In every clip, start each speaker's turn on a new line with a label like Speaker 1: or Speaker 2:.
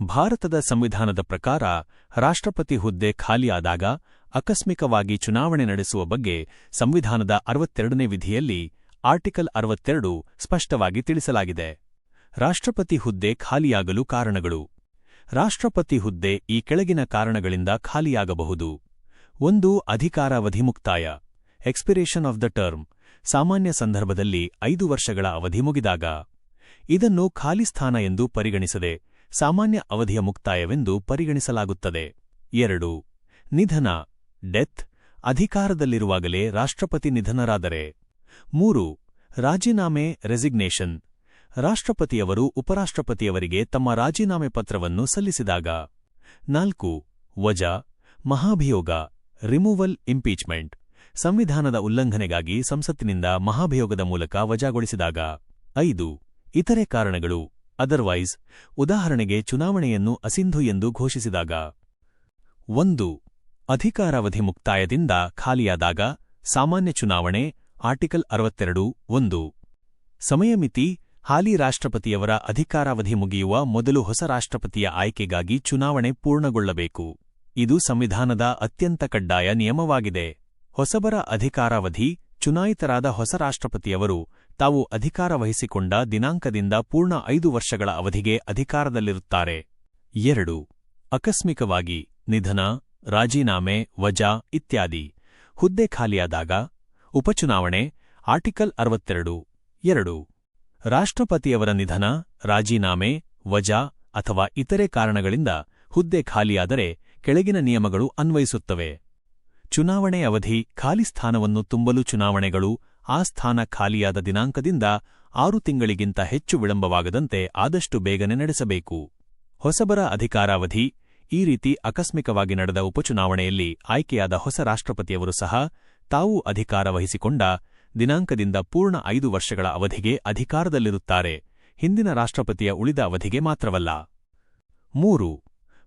Speaker 1: ಭಾರತದ ಸಂವಿಧಾನದ ಪ್ರಕಾರ ರಾಷ್ಟ್ರಪತಿ ಹುದ್ದೆ ಖಾಲಿಯಾದಾಗ ಆಕಸ್ಮಿಕವಾಗಿ ಚುನಾವಣೆ ನಡೆಸುವ ಬಗ್ಗೆ ಸಂವಿಧಾನದ ಅರವತ್ತೆರಡನೇ ವಿಧಿಯಲ್ಲಿ ಆರ್ಟಿಕಲ್ ಅರವತ್ತೆರಡು ಸ್ಪಷ್ಟವಾಗಿ ತಿಳಿಸಲಾಗಿದೆ. ರಾಷ್ಟ್ರಪತಿ ಹುದ್ದೆ ಖಾಲಿಯಾಗಲು ಕಾರಣಗಳು. ರಾಷ್ಟ್ರಪತಿ ಹುದ್ದೆ ಈ ಕೆಳಗಿನ ಕಾರಣಗಳಿಂದ ಖಾಲಿಯಾಗಬಹುದು. ಒಂದು ಅಧಿಕಾರಾವಧಿ ಮುಕ್ತಾಯ ಎಕ್ಸ್ಪಿರೇಷನ್ ಆಫ್ ದ ಟರ್ಮ್ ಸಾಮಾನ್ಯ ಸಂದರ್ಭದಲ್ಲಿ ಐದು ವರ್ಷಗಳ ಅವಧಿ ಮುಗಿದಾಗ. ಇದನ್ನು ಖಾಲಿ ಸ್ಥಾನ ಎಂದು ಪರಿಗಣಿಸದೆ ಸಾಮಾನ್ಯ ಅವಧಿಯ ಮುಕ್ತಾಯವೆಂದು ಪರಿಗಣಿಸಲಾಗುತ್ತದೆ. ಎರಡು. ನಿಧನ, ಡೆತ್, ಅಧಿಕಾರದಲ್ಲಿರುವಾಗಲೇ ರಾಷ್ಟ್ರಪತಿ ನಿಧನರಾದರೆ. ಮೂರು. ರಾಜೀನಾಮೆ, ರೆಸಿಗ್ನೇಷನ್. ರಾಷ್ಟ್ರಪತಿಯವರು ಉಪರಾಷ್ಟ್ರಪತಿಯವರಿಗೆ ತಮ್ಮ ರಾಜೀನಾಮೆ ಪತ್ರವನ್ನು ಸಲ್ಲಿಸಿದಾಗ. ನಾಲ್ಕು. ವಜಾ, ಮಹಾಭಿಯೋಗ, ರಿಮೂವಲ್ ಇಂಪೀಚ್ಮೆಂಟ್. ಸಂವಿಧಾನದ ಉಲ್ಲಂಘನೆಗಾಗಿ ಸಂಸತ್ತಿನಿಂದ ಮಹಾಭಿಯೋಗದ ಮೂಲಕ ವಜಾಗೊಳಿಸಿದಾಗ. ಐದು. ಇತರೆ ಕಾರಣಗಳು. ಅದರ್ವೈಸ್ ಉದಾಹರಣೆಗೆ ಚುನಾವಣೆಯನ್ನು ಅಸಿಂಧು ಎಂದು ಘೋಷಿಸಿದಾಗ. ಒಂದು, ಅಧಿಕಾರಾವಧಿ ಮುಕ್ತಾಯದಿಂದ ಖಾಲಿಯಾದಾಗ ಸಾಮಾನ್ಯ ಚುನಾವಣೆ, ಆರ್ಟಿಕಲ್ ಅರವತ್ತೆರಡು, ಒಂದು. ಸಮಯಮಿತಿ, ಹಾಲಿ ರಾಷ್ಟ್ರಪತಿಯವರ ಅಧಿಕಾರಾವಧಿ ಮುಗಿಯುವ ಮೊದಲು ಹೊಸ ರಾಷ್ಟ್ರಪತಿಯ ಆಯ್ಕೆಗಾಗಿ ಚುನಾವಣೆ ಪೂರ್ಣಗೊಳ್ಳಬೇಕು. ಇದು ಸಂವಿಧಾನದ ಅತ್ಯಂತ ಕಡ್ಡಾಯ ನಿಯಮವಾಗಿದೆ. ಹೊಸಬರ ಅಧಿಕಾರಾವಧಿ ಚುನಾಯಿತರಾದ ಹೊಸ ರಾಷ್ಟ್ರಪತಿಯವರು ತಾವು ಅಧಿಕಾರ ವಹಿಸಿಕೊಂಡ ದಿನಾಂಕದಿಂದ ಪೂರ್ಣ ಐದು ವರ್ಷಗಳ ಅವಧಿಗೆ ಅಧಿಕಾರದಲ್ಲಿರುತ್ತಾರೆ. ಎರಡು. ಆಕಸ್ಮಿಕವಾಗಿ ನಿಧನ, ರಾಜೀನಾಮೆ, ವಜಾ ಇತ್ಯಾದಿ. ಹುದ್ದೆ ಖಾಲಿಯಾದಾಗ ಉಪಚುನಾವಣೆ, ಆರ್ಟಿಕಲ್ ಅರವತ್ತೆರಡು. ಎರಡು. ರಾಷ್ಟ್ರಪತಿಯವರ ನಿಧನ, ರಾಜೀನಾಮೆ, ವಜಾ ಅಥವಾ ಇತರೆ ಕಾರಣಗಳಿಂದ ಹುದ್ದೆ ಖಾಲಿಯಾದರೆ ಕೆಳಗಿನ ನಿಯಮಗಳು ಅನ್ವಯಿಸುತ್ತವೆ. ಚುನಾವಣೆ ಅವಧಿ ಖಾಲಿ ಸ್ಥಾನವನ್ನು ತುಂಬಲು ಚುನಾವಣೆಗಳು ಆ ಸ್ಥಾನ ಖಾಲಿಯಾದ ದಿನಾಂಕದಿಂದ ಆರು ತಿಂಗಳಿಗಿಂತ ಹೆಚ್ಚು ವಿಳಂಬವಾಗದಂತೆ ಆದಷ್ಟು ಬೇಗನೆ ನಡೆಸಬೇಕು. ಹೊಸಬರ ಅಧಿಕಾರಾವಧಿ, ಈ ರೀತಿ ಆಕಸ್ಮಿಕವಾಗಿ ನಡೆದ ಉಪಚುನಾವಣೆಯಲ್ಲಿ ಆಯ್ಕೆಯಾದ ಹೊಸ ರಾಷ್ಟ್ರಪತಿಯವರು ಸಹ ತಾವು ಅಧಿಕಾರ ವಹಿಸಿಕೊಂಡ ದಿನಾಂಕದಿಂದ ಪೂರ್ಣ ಐದು ವರ್ಷಗಳ ಅವಧಿಗೆ ಅಧಿಕಾರದಲ್ಲಿರುತ್ತಾರೆ. ಹಿಂದಿನ ರಾಷ್ಟ್ರಪತಿಯ ಉಳಿದ ಅವಧಿಗೆ ಮಾತ್ರವಲ್ಲ. ಮೂರು.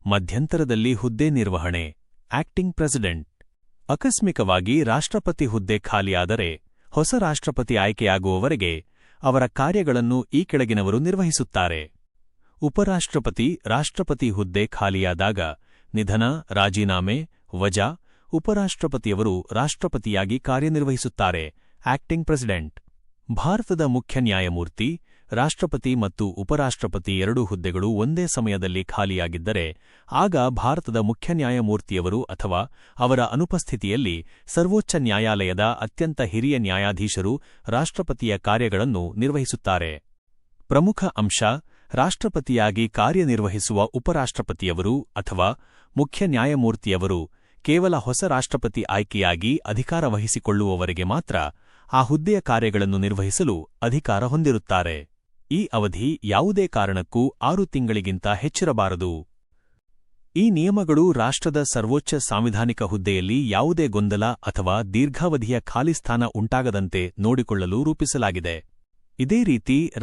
Speaker 1: ಮಧ್ಯಂತರದಲ್ಲಿ ಹುದ್ದೆ ನಿರ್ವಹಣೆ. Acting president. ಆಕಸ್ಮಿಕವಾಗಿ ರಾಷ್ಟ್ರಪತಿ ಹುದ್ದೆ ಖಾಲಿಯಾದರೆ ಹೊಸ ರಾಷ್ಟ್ರಪತಿ ಆಯ್ಕೆಯಾಗುವವರೆಗೆ ಅವರ ಕಾರ್ಯಗಳನ್ನು ಈ ಕೆಳಗಿನವರು ನಿರ್ವಹಿಸುತ್ತಾರೆ. ಉಪರಾಷ್ಟ್ರಪತಿ ರಾಷ್ಟ್ರಪತಿ ಹುದ್ದೆ ಖಾಲಿಯಾದಾಗ ನಿಧನ, ರಾಜೀನಾಮೆ, ವಜಾ ಉಪರಾಷ್ಟ್ರಪತಿಯವರು ರಾಷ್ಟ್ರಪತಿಯಾಗಿ ಕಾರ್ಯನಿರ್ವಹಿಸುತ್ತಾರೆ. Acting president. ಭಾರತದ ಮುಖ್ಯ ನ್ಯಾಯಮೂರ್ತಿ ರಾಷ್ಟ್ರಪತಿ ಮತ್ತು ಉಪರಾಷ್ಟ್ರಪತಿ ಎರಡೂ ಹುದ್ದೆಗಳು ಒಂದೇ ಸಮಯದಲ್ಲಿ ಖಾಲಿಯಾಗಿದ್ದರೆ, ಆಗ ಭಾರತದ ಮುಖ್ಯ ನ್ಯಾಯಮೂರ್ತಿಯವರು ಅಥವಾ ಅವರ ಅನುಪಸ್ಥಿತಿಯಲ್ಲಿ ಸರ್ವೋಚ್ಚ ನ್ಯಾಯಾಲಯದ ಅತ್ಯಂತ ಹಿರಿಯ ನ್ಯಾಯಾಧೀಶರು ರಾಷ್ಟ್ರಪತಿಯ ಕಾರ್ಯಗಳನ್ನು ನಿರ್ವಹಿಸುತ್ತಾರೆ. ಪ್ರಮುಖ ಅಂಶ, ರಾಷ್ಟ್ರಪತಿಯಾಗಿ ಕಾರ್ಯನಿರ್ವಹಿಸುವ ಉಪರಾಷ್ಟ್ರಪತಿಯವರು ಅಥವಾ ಮುಖ್ಯ ನ್ಯಾಯಮೂರ್ತಿಯವರು ಕೇವಲ ಹೊಸ ರಾಷ್ಟ್ರಪತಿ ಆಯ್ಕೆಯಾಗಿ ಅಧಿಕಾರ ವಹಿಸಿಕೊಳ್ಳುವವರೆಗೆ ಮಾತ್ರ ಆ ಹುದ್ದೆಯ ಕಾರ್ಯಗಳನ್ನು ನಿರ್ವಹಿಸಲು ಅಧಿಕಾರ ಹೊಂದಿರುತ್ತಾರೆ. ಈ ಅವಧಿ ಯಾವುದೇ ಕಾರಣಕ್ಕೂ ಆರು ತಿಂಗಳಿಗಿಂತ ಹೆಚ್ಚಿರಬಾರದು. ಈ ನಿಯಮಗಳು ರಾಷ್ಟ್ರದ ಸರ್ವೋಚ್ಚ ಸಾಂವಿಧಾನಿಕ ಹುದ್ದೆಯಲ್ಲಿ ಯಾವುದೇ ಗೊಂದಲ ಅಥವಾ ದೀರ್ಘಾವಧಿಯ ಖಾಲಿ ಸ್ಥಾನ ಉಂಟಾಗದಂತೆ ನೋಡಿಕೊಳ್ಳಲು ರೂಪಿಸಲಾಗಿದೆ. ಇದೇ ರೀತಿ